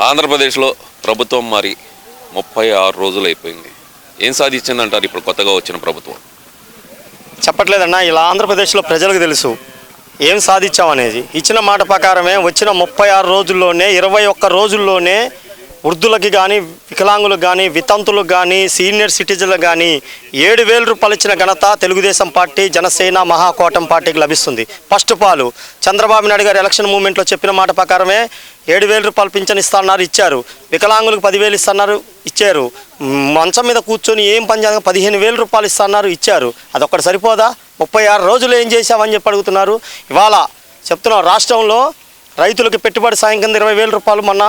ఆంధ్రప్రదేశ్లో ప్రభుత్వం మరి ముప్పై ఆరు రోజులు అయిపోయింది. ఏం సాధించిందంటారు ఇప్పుడు కొత్తగా వచ్చిన ప్రభుత్వం? చెప్పట్లేదన్నా ఇలా ఆంధ్రప్రదేశ్లో ప్రజలకు తెలుసు. ఏం సాధించామనేది. ఇచ్చిన మాట ప్రకారమే వచ్చిన ముప్పై ఆరు రోజుల్లోనే ఇరవై ఒక్క రోజుల్లోనే వృద్ధులకి కానీ వికలాంగులకు కానీ వితంతులకు కానీ సీనియర్ సిటిజన్లకు కానీ ఏడు వేల రూపాయలు ఇచ్చిన ఘనత తెలుగుదేశం పార్టీ జనసేన మహాకూటం పార్టీకి లభిస్తుంది. ఫస్ట్ పాలు చంద్రబాబు నాయుడు గారు ఎలక్షన్ మూమెంట్లో చెప్పిన మాట ప్రకారమే ఏడు వేల రూపాయలు పింఛన్ ఇస్తున్నారు ఇచ్చారు. వికలాంగులకు పదివేలు ఇస్తున్నారు ఇచ్చారు. మంచం మీద కూర్చొని ఏం పని చేయాలి? పదిహేను వేల రూపాయలు ఇస్తున్నారు ఇచ్చారు. అదొక్కటి సరిపోదా? ముప్పై ఆరు రోజులు ఏం చేశామని చెప్పి అడుగుతున్నారు. ఇవాళ చెప్తున్నాం రాష్ట్రంలో రైతులకు పెట్టుబడి సాయం కింద ఇరవై వేల రూపాయలు మొన్న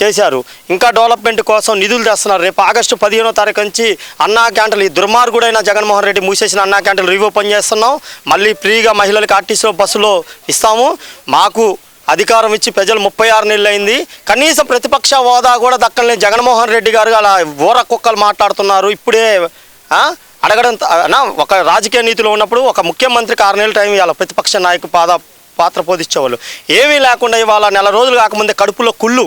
చేశారు. ఇంకా డెవలప్మెంట్ కోసం నిధులు తెస్తున్నారు. రేపు ఆగస్టు పదిహేనో తారీఖు నుంచి అన్నా క్యాంటల్ ఈ దుర్మార్గుడైన జగన్మోహన్ రెడ్డి మూసేసిన అన్నా క్యాంటల్ రీఓపెన్ చేస్తున్నాం. మళ్ళీ ఫ్రీగా మహిళలకు ఆర్టీసీలో బస్సులో ఇస్తాము. మాకు అధికారం ఇచ్చి ప్రజలు ముప్పై ఆరు నెలలు అయింది. కనీసం ప్రతిపక్ష హోదా కూడా దక్కలేదు జగన్మోహన్ రెడ్డి గారు. అలా ఊర కుక్కలు మాట్లాడుతున్నారు. ఇప్పుడే అడగడం ఒక రాజకీయ నీతిలో ఉన్నప్పుడు ఒక ముఖ్యమంత్రికి ఆరు నెలల టైం ఇవాళ ప్రతిపక్ష నాయకు పాద పాత్ర పోదించేవాళ్ళు ఏమీ లేకుండా ఇవాళ నెల రోజులు కాకముందే కడుపులో కుళ్ళు.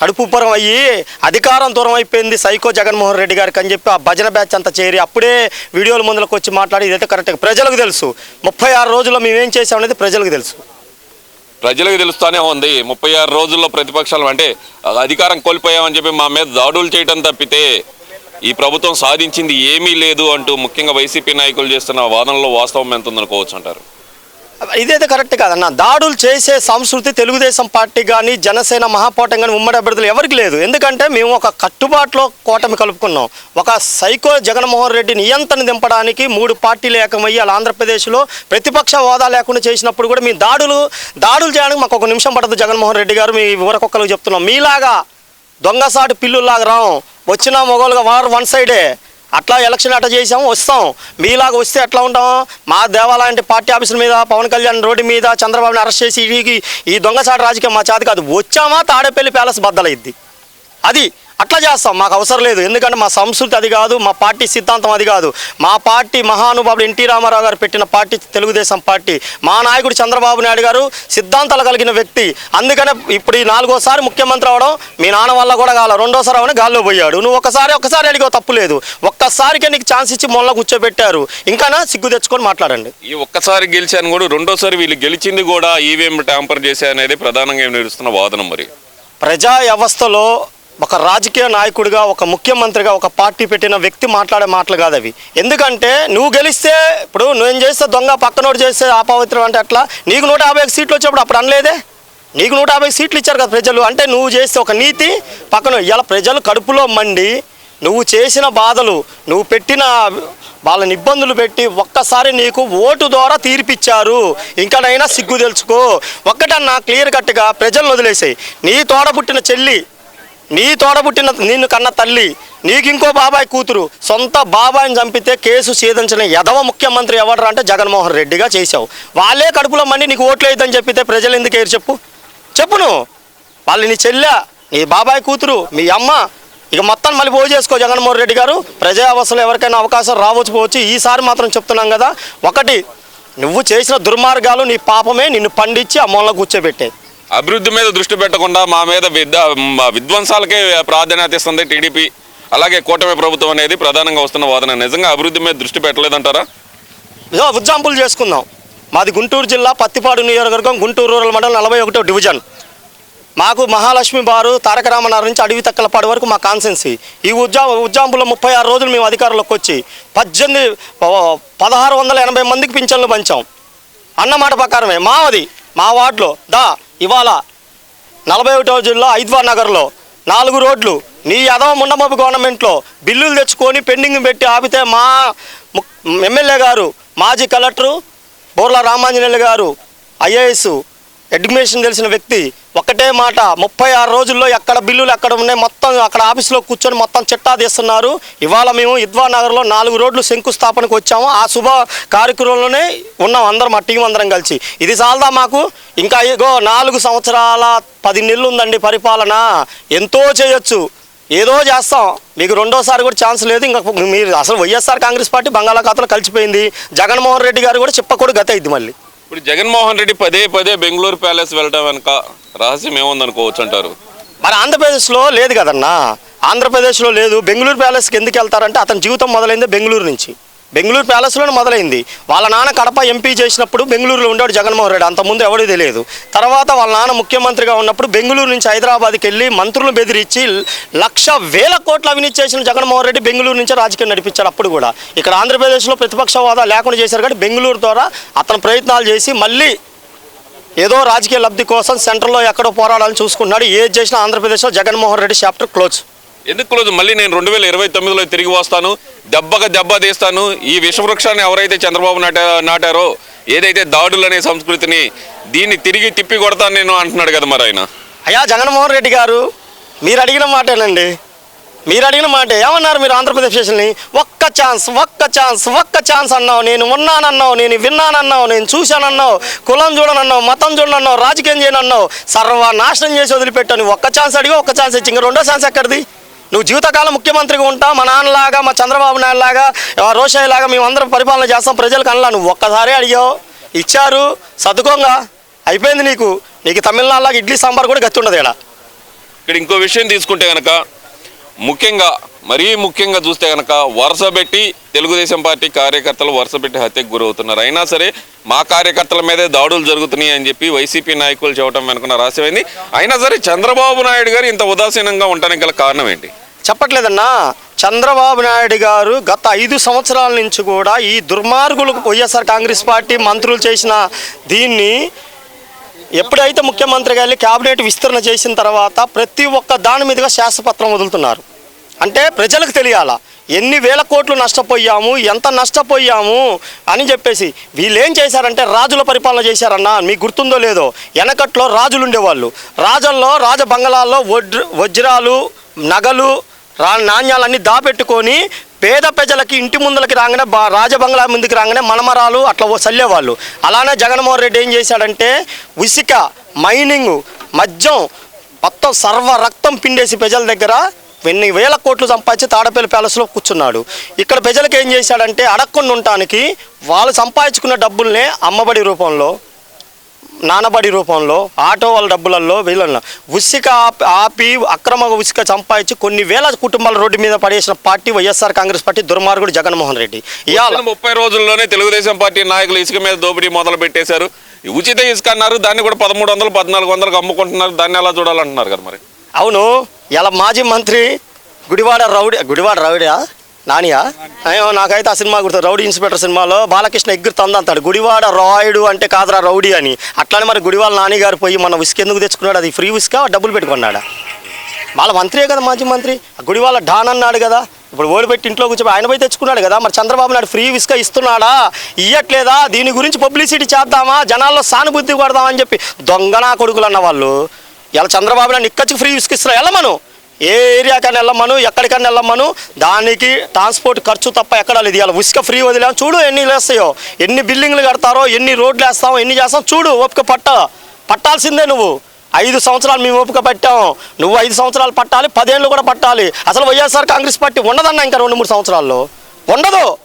కడుపు ఉబ్బరం అయ్యి అధికారం దూరం అయిపోయింది సైకో జగన్మోహన్ రెడ్డి గారికి అని చెప్పి ఆ భజన బ్యాచ్ అంతా చేరి అప్పుడే వీడియోల ముందులకు వచ్చి మాట్లాడి ఇదైతే కరెక్ట్ ప్రజలకు తెలుసు. ముప్పై ఆరు రోజుల్లో మేమేం చేసామనేది ప్రజలకు తెలుసు. ప్రజలకు తెలుస్తూనే ఉంది. ముప్పై ఆరు రోజుల్లో ప్రతిపక్షాలు అంటే అధికారం కోల్పోయామని చెప్పి మా మీద దాడులు చేయడం తప్పితే ఈ ప్రభుత్వం సాధించింది ఏమీ లేదు అంటూ ముఖ్యంగా వైసీపీ నాయకులు చేస్తున్న వాదనలో వాస్తవం ఎంత ఉందనుకోవచ్చు అంటారు? ఇదైతే కరెక్ట్ కాదన్న. దాడులు చేసే సంస్కృతి తెలుగుదేశం పార్టీ కానీ జనసేన మహాపోటం కానీ ఉమ్మడి అభ్యర్థులు ఎవరికి లేదు. ఎందుకంటే మేము ఒక కట్టుబాటులో కూటమి కలుపుకున్నాం. ఒక సైకో జగన్మోహన్ రెడ్డి నియంత్రణ దింపడానికి మూడు పార్టీలు ఏకమయ్యి అలా ఆంధ్రప్రదేశ్లో ప్రతిపక్ష హోదా లేకుండా చేసినప్పుడు కూడా మీ దాడులు దాడులు చేయడానికి మాకు ఒక నిమిషం పడదు జగన్మోహన్ రెడ్డి గారు. మీ ఊరకొక్కలకు చెప్తున్నాం. మీలాగా దొంగసాటి పిల్లులాగా రాం. వచ్చిన మొగోలుగా వారు వన్ సైడే. అట్లా ఎలక్షన్ అట్లా చేసాం వస్తాం. మీలాగా వస్తే ఎట్లా ఉంటాం? మా దేవాలయం పార్టీ ఆఫీసుల మీద పవన్ కళ్యాణ్ రోడ్డు మీద చంద్రబాబుని అరెస్ట్ చేసి ఈ ఈ రాజకీయం మా చేతి కాదు. వచ్చామా తాడేపల్లి ప్యాలెస్ బద్దలైద్ది. అది అట్లా చేస్తాం మాకు అవసరం లేదు. ఎందుకంటే మా సంస్కృతి అది కాదు మా పార్టీ సిద్ధాంతం అది కాదు. మా పార్టీ మహానుభావుడు ఎన్టీ రామారావు గారు పెట్టిన పార్టీ తెలుగుదేశం పార్టీ. మా నాయకుడు చంద్రబాబు నాయుడు గారు సిద్ధాంతాలు కలిగిన వ్యక్తి. అందుకనే ఇప్పుడు ఈ నాలుగోసారి ముఖ్యమంత్రి అవడం మీ నాన్న వల్ల కూడా కాల రెండోసారి అవని గాల్లో పోయాడు. నువ్వు ఒకసారి ఒకసారి అడిగో తప్పు లేదు. ఒక్కసారికే నీకు ఛాన్స్ ఇచ్చి మొన్న కూర్చోబెట్టారు. ఇంకానా సిగ్గు తెచ్చుకొని మాట్లాడండి. ఈ ఒక్కసారి గెలిచాను కూడా రెండోసారి వీళ్ళు గెలిచింది కూడా ఈవీఎం ట్యాంపర్ చేసే అనేది ప్రధానంగా నిలుస్తున్న వాదన మరి. ప్రజా వ్యవస్థలో ఒక రాజకీయ నాయకుడిగా ఒక ముఖ్యమంత్రిగా ఒక పార్టీ పెట్టిన వ్యక్తి మాట్లాడే మాటలు కాదు అవి. ఎందుకంటే నువ్వు గెలిస్తే ఇప్పుడు నువ్వేం చేస్తే దొంగ పక్కనోడు చేస్తే అపవిత్రం అంటే అట్లా నీకు నూట యాభై సీట్లు వచ్చేప్పుడు అప్పుడు అనలేదే? నీకు నూట యాభై సీట్లు ఇచ్చారు కదా ప్రజలు. అంటే నువ్వు చేస్తే ఒక నీతి పక్కన ఇలా ప్రజలు కడుపులో మండి నువ్వు చేసిన బాధలు నువ్వు పెట్టిన వాళ్ళని ఇబ్బందులు పెట్టి ఒక్కసారి నీకు ఓటు ద్వారా తీర్పిచ్చారు. ఇంకనైనా సిగ్గు తెలుసుకో. ఒక్కటన్నా క్లియర్ కట్గా ప్రజలను వదిలేసాయి. నీ తోడ పుట్టిన చెల్లి నీ తోడబుట్టిన నిన్ను కన్న తల్లి నీకు ఇంకో బాబాయ్ కూతురు సొంత బాబాయిని చంపితే కేసు ఛేదించిన యదవ ముఖ్యమంత్రి ఎవడరా అంటే జగన్మోహన్ రెడ్డిగా చేశావు. వాళ్ళే కడుపులో మండి నీకు ఓట్లు వేయద్దని చెప్పితే ప్రజలు ఎందుకు ఏరు చెప్పు? చెప్పు నువ్వు వాళ్ళు నీ చెల్లె నీ బాబాయ్ కూతురు మీ అమ్మ ఇక మొత్తం మళ్ళీ పోజు చేసుకో జగన్మోహన్ రెడ్డి గారు. ప్రజా అవసరం ఎవరికైనా అవకాశం రావచ్చు పోవచ్చు. ఈసారి మాత్రం చెప్తున్నాం కదా ఒకటి నువ్వు చేసిన దుర్మార్గాలు నీ పాపమే నిన్ను పండించి ఆ మూలలో అభివృద్ధి మీద దృష్టి పెట్టకుండా మా మీద విద్య మా విధ్వంసాలకే ప్రాధాన్యత ఇస్తుంది టీడీపీ. అలాగే కూటమి ప్రభుత్వం అనేది ప్రధానంగా వస్తున్న వాదన. నిజంగా అభివృద్ధి మీద దృష్టి పెట్టలేదంటారా? ఎగ్జాంపుల్ చేసుకుందాం. మాది గుంటూరు జిల్లా పత్తిపాడు నియోజకవర్గం గుంటూరు రూరల్ మండలం నలభై ఒకటో డివిజన్. మాకు మహాలక్ష్మి బారు తారక రామనాథ్ నుంచి అడవి తక్కలపాడు వరకు మా కాన్సెన్సీ ఈ ఉద్యా ఉజ్జాంపులో ముప్పై ఆరు రోజులు మేము అధికారంలోకి వచ్చి పద్దెనిమిది పదహారు వందల ఎనభై మందికి పింఛన్లు పంచాం. అన్నమాట ప్రకారమే మావది మా వార్డులో. దా ఇవాళ నలభై ఒకటో జిల్లా ఐద్వా నగర్లో నాలుగు రోడ్లు నీ యదవ ముండమోపి గవర్నమెంట్లో బిల్లులు తెచ్చుకొని పెండింగ్ పెట్టి ఆపితే మా ఎమ్మెల్యే గారు మాజీ కలెక్టరు బోర్ల రామాంజనేయులు గారు ఐఏఎస్ అడ్మినిస్ట్రేషన్ తెలిసిన వ్యక్తి ఒకటే మాట ముప్పై ఆరు రోజుల్లో ఎక్కడ బిల్లులు ఎక్కడ ఉన్నాయి మొత్తం అక్కడ ఆఫీస్లో కూర్చొని మొత్తం చిట్టా తీస్తున్నారు. ఇవాళ మేము ఇద్వా నగర్లో నాలుగు రోడ్లు శంకుస్థాపనకు వచ్చాము. ఆ శుభ కార్యక్రమంలోనే ఉన్నాం అందరం మా టీం అందరం కలిసి. ఇది చాలదా మాకు? ఇంకా ఇగో నాలుగు సంవత్సరాల పది నెలలు ఉందండి పరిపాలన. ఎంతో చేయొచ్చు. ఏదో చేస్తాం. మీకు రెండోసారి కూడా ఛాన్స్ లేదు. ఇంకా మీరు అసలు వైఎస్ఆర్ కాంగ్రెస్ పార్టీ బంగాళాఖాతంలో కలిసిపోయింది. జగన్మోహన్ రెడ్డి గారు కూడా చెప్పకూడదు గత అయింది మళ్ళీ. ఇప్పుడు జగన్మోహన్ రెడ్డి పదే పదే బెంగళూరు ప్యాలెస్ వెళ్ళడం వెనక రహస్యం ఏముందనుకోవచ్చు అంటారు? మరి ఆంధ్రప్రదేశ్లో లేదు కదన్నా? ఆంధ్రప్రదేశ్లో లేదు. బెంగళూరు ప్యాలెస్కి ఎందుకు వెళ్తారంటే అతని జీవితం మొదలైంది బెంగళూరు నుంచి. బెంగళూరు ప్యాలెస్లోనే మొదలైంది. వాళ్ళ నాన్న కడప ఎంపీ చేసినప్పుడు బెంగళూరులో ఉండేవాడు జగన్మోహన్ రెడ్డి. అంతకుముందు ఎవడూ తెలియదు. తర్వాత వాళ్ళ నాన్న ముఖ్యమంత్రిగా ఉన్నప్పుడు బెంగళూరు నుంచి హైదరాబాద్కి వెళ్ళి మంత్రులను బెదిరించి లక్ష వేల కోట్ల అవినీతి చేసిన జగన్మోహన్ రెడ్డి బెంగళూరు నుంచి రాజకీయం నడిపించాడు అప్పుడు కూడా. ఇక్కడ ఆంధ్రప్రదేశ్లో ప్రతిపక్ష హోదా లేకుండా చేశారు కాబట్టి బెంగళూరు ద్వారా అతను ప్రయత్నాలు చేసి మళ్ళీ ఏదో రాజకీయ లబ్ధి కోసం సెంట్రల్లో ఎక్కడో పోరాడాలని చూసుకుంటున్నాడు. ఏది చేసినా ఆంధ్రప్రదేశ్లో జగన్మోహన్ రెడ్డి చాప్టర్ క్లోజ్. ఎందుకు క్లోజ్ మళ్ళీ నేను రెండు వేల ఇరవై తొమ్మిదిలో తిరిగి వస్తాను దెబ్బగా దెబ్బ తీస్తాను. ఈ విషవృక్షాన్ని ఎవరైతే చంద్రబాబు నాట నాటారో ఏదైతే దాడులు అనే సంస్కృతిని దీన్ని తిరిగి తిప్పి కొడతాను నేను అంటున్నాడు కదా మరి ఆయన. అయ్యా జగన్మోహన్ రెడ్డి గారు మీరు అడిగిన మాటేనండి. మీరు అడిగిన మాట. ఏమన్నారు మీరు ఆంధ్రప్రదేశ్ స్టేషన్ని ఒక్క ఛాన్స్ ఒక్క ఛాన్స్ ఒక్క ఛాన్స్ అన్నావు. నేను ఉన్నానన్నావు నేను విన్నానన్నావు నేను చూశానన్నావు కులం చూడనన్నావు మతం చూడనన్నావు రాజకీయం చేయనన్నావు సర్వనాశనం చేసి వదిలిపెట్టాను ఒక్క ఛాన్స్ అడిగి ఒక్క ఛాన్స్ ఇచ్చి ఇంకా రెండో ఛాన్స్ ఎక్కడిది? నువ్వు జీవితకాలం ముఖ్యమంత్రిగా ఉంటా మా నాన్నలాగా మా చంద్రబాబు నాయుడు లాగా రోషయ్య లాగా మేమందరం పరిపాలన చేస్తాం ప్రజలకు అనలా నువ్వు ఒక్కసారే అడిగావు. ఇచ్చారు. సర్దుకోంగా. అయిపోయింది నీకు. నీకు తమిళనాడులాగా ఇడ్లీ సాంబార్ కూడా గత్తుండదు ఉండదు ఇక్కడ ఇక్కడ ఇంకో విషయం తీసుకుంటే కనుక ముఖ్యంగా మరీ ముఖ్యంగా చూస్తే కనుక వరుస పెట్టి తెలుగుదేశం పార్టీ కార్యకర్తలు వరుస పెట్టి హత్యకు గురవుతున్నారు. అయినా సరే మా కార్యకర్తల మీదే దాడులు జరుగుతున్నాయి అని చెప్పి వైసీపీ నాయకులు చెప్పడం వెనుకన రాసిపోయింది అయినా సరే చంద్రబాబు నాయుడు గారు ఇంత ఉదాసీనంగా ఉండడానికి గల కారణం ఏంటి? చెప్పట్లేదన్నా. చంద్రబాబు నాయుడు గారు గత ఐదు సంవత్సరాల నుంచి కూడా ఈ దుర్మార్గులకు వైఎస్ఆర్ కాంగ్రెస్ పార్టీ మంత్రులు చేసిన దీన్ని ఎప్పుడైతే ముఖ్యమంత్రి గారి క్యాబినెట్ విస్తరణ చేసిన తర్వాత ప్రతి ఒక్క దాని మీదుగా శాస్త్రపత్రం వదులుతున్నారు. అంటే ప్రజలకు తెలియాలా? ఎన్ని వేల కోట్లు నష్టపోయాము ఎంత నష్టపోయాము అని చెప్పేసి. వీళ్ళు ఏం చేశారంటే రాజుల పరిపాలన చేశారన్న మీకు గుర్తుందో లేదో వెనకట్లో రాజులు ఉండేవాళ్ళు రాజుల్లో రాజ బంగళాల్లో వజ్ర వజ్రాలు నగలు రా నాణ్యాలన్నీ దాపెట్టుకొని పేద ప్రజలకి ఇంటి ముందలకి రాగానే బా రాజబంగ్లా ముందుకు రాగానే మనమరాలు అట్లా చల్లేవాళ్ళు. అలానే జగన్మోహన్ రెడ్డి ఏం చేశాడంటే ఉసిక మైనింగ్ మద్యం మొత్తం సర్వ రక్తం పిండేసి ప్రజల దగ్గర ఎన్ని వేల కోట్లు సంపాదించి తాడపల్లి ప్యాలెస్లో కూర్చున్నాడు. ఇక్కడ ప్రజలకు ఏం చేశాడంటే అడగకుండా ఉండటానికి వాళ్ళు సంపాదించుకున్న డబ్బుల్నే అమ్మబడి రూపంలో నానబడి రూపంలో ఆటో వాళ్ళ డబ్బులలో వీళ్ళ ఉసిక ఆపి ఆపి అక్రమ ఉసిక సంపాదించి కొన్ని వేల కుటుంబాల రోడ్డు మీద పడేసిన పార్టీ వైఎస్ఆర్ కాంగ్రెస్ పార్టీ దుర్మార్గుడు జగన్మోహన్ రెడ్డి. ఇవాళ ముప్పై రోజుల్లోనే తెలుగుదేశం పార్టీ నాయకులు ఇసుక మీద దోపిడీ మొదలు పెట్టేశారు. ఉచిత ఇసుక అన్నారు దాన్ని కూడా పదమూడు వందలు పద్నాలుగు వందలకు అమ్ముకుంటున్నారు. దాన్ని ఎలా చూడాలంటున్నారు కదా మరి? అవును ఇలా మాజీ మంత్రి గుడివాడ రౌడీ గుడివాడ రౌడీయా? నానియా? అయ్యో నాకైతే ఆ సినిమా గుర్తు రౌడీ ఇన్స్పెక్టర్ సినిమాలో బాలకృష్ణ ఎగ్గురు తందంతాడు. గుడివాడ రాయుడు అంటే కాదురా రౌడీ అని. అట్లానే మరి గుడివాడ నాన్నగారు పోయి మన ఉసుక ఎందుకు తెచ్చుకున్నాడు? అది ఫ్రీ ఉసుక డబ్బులు పెట్టుకున్నాడా? వాళ్ళ మంత్రియే కదా మాజీ మంత్రి. ఆ డాన్ అన్నాడు కదా. ఇప్పుడు ఓడిపెట్టి ఇంట్లో కూర్చొని ఆయన పోయి తెచ్చుకున్నాడు కదా. మరి చంద్రబాబు నాయుడు ఫ్రీ విస్క ఇస్తున్నాడా? ఇయ్యట్లేదా? దీని గురించి పబ్లిసిటీ చేద్దామా? జనాల్లో సానుభూతి కొడదామని చెప్పి దొంగనా కొడుకులు అన్న వాళ్ళు. ఇలా చంద్రబాబు నాయుడు ఇక్కడికి ఫ్రీ విస్క వెళ్ళమను ఏ ఏరియాకైనా వెళ్ళమను ఎక్కడికైనా వెళ్ళమను దానికి ట్రాన్స్పోర్ట్ ఖర్చు తప్ప ఎక్కడా లేదు. ఇలా ఉసుక ఫ్రీ వదిలేము చూడు ఎన్ని వేస్తాయో ఎన్ని బిల్డింగ్లు కడతారో ఎన్ని రోడ్లు వేస్తామో ఎన్ని చేస్తాం. చూడు ఓపిక పట్ట. పట్టాల్సిందే నువ్వు. ఐదు సంవత్సరాలు మేము ఓపిక పట్టాం. నువ్వు ఐదు సంవత్సరాలు పట్టాలి పదేళ్ళు కూడా పట్టాలి. అసలు వైఎస్ఆర్ కాంగ్రెస్ పార్టీ ఉండదన్నా ఇంకా రెండు మూడు సంవత్సరాల్లో? ఉండదు.